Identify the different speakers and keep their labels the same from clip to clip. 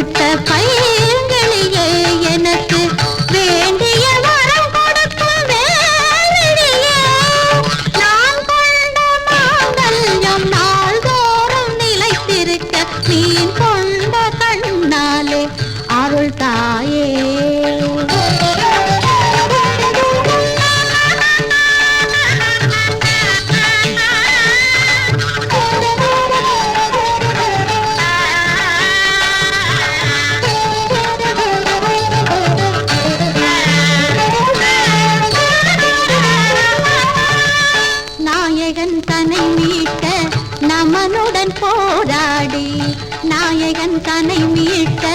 Speaker 1: கொடுத்த பையங்களையே எனக்கு வேண்டிய வரம் கொடுப்பு வேலையே நான் கொண்ட நாள்தோறும் நிலைத்திருக்க நீ கொண்ட கண்ணாலே அருள் தாயே. தன்னை மீட்க நமனுடன் போராடி. நாயகன் தன்னை மீட்க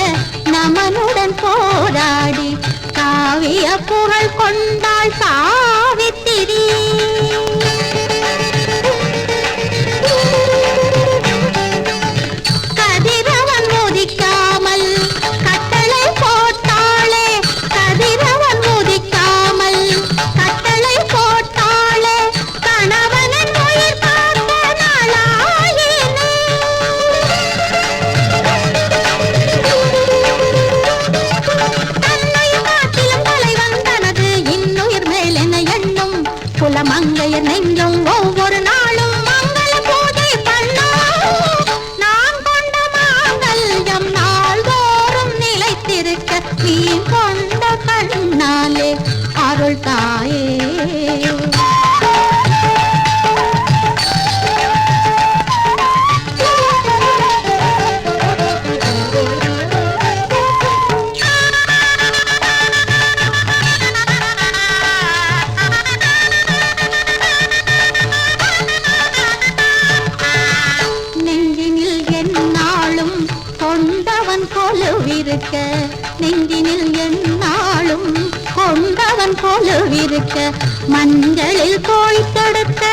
Speaker 1: நமனுடன் போராடி. காவிய புகழ் கொண்டாடி. அருள் தாயே. நெஞ்சினில் எந்நாளும் கொலுவிருக்க நெஞ்சினில் கொண்டவன் கொலுவிருக்க மஞ்சளில் போய் தடுத்த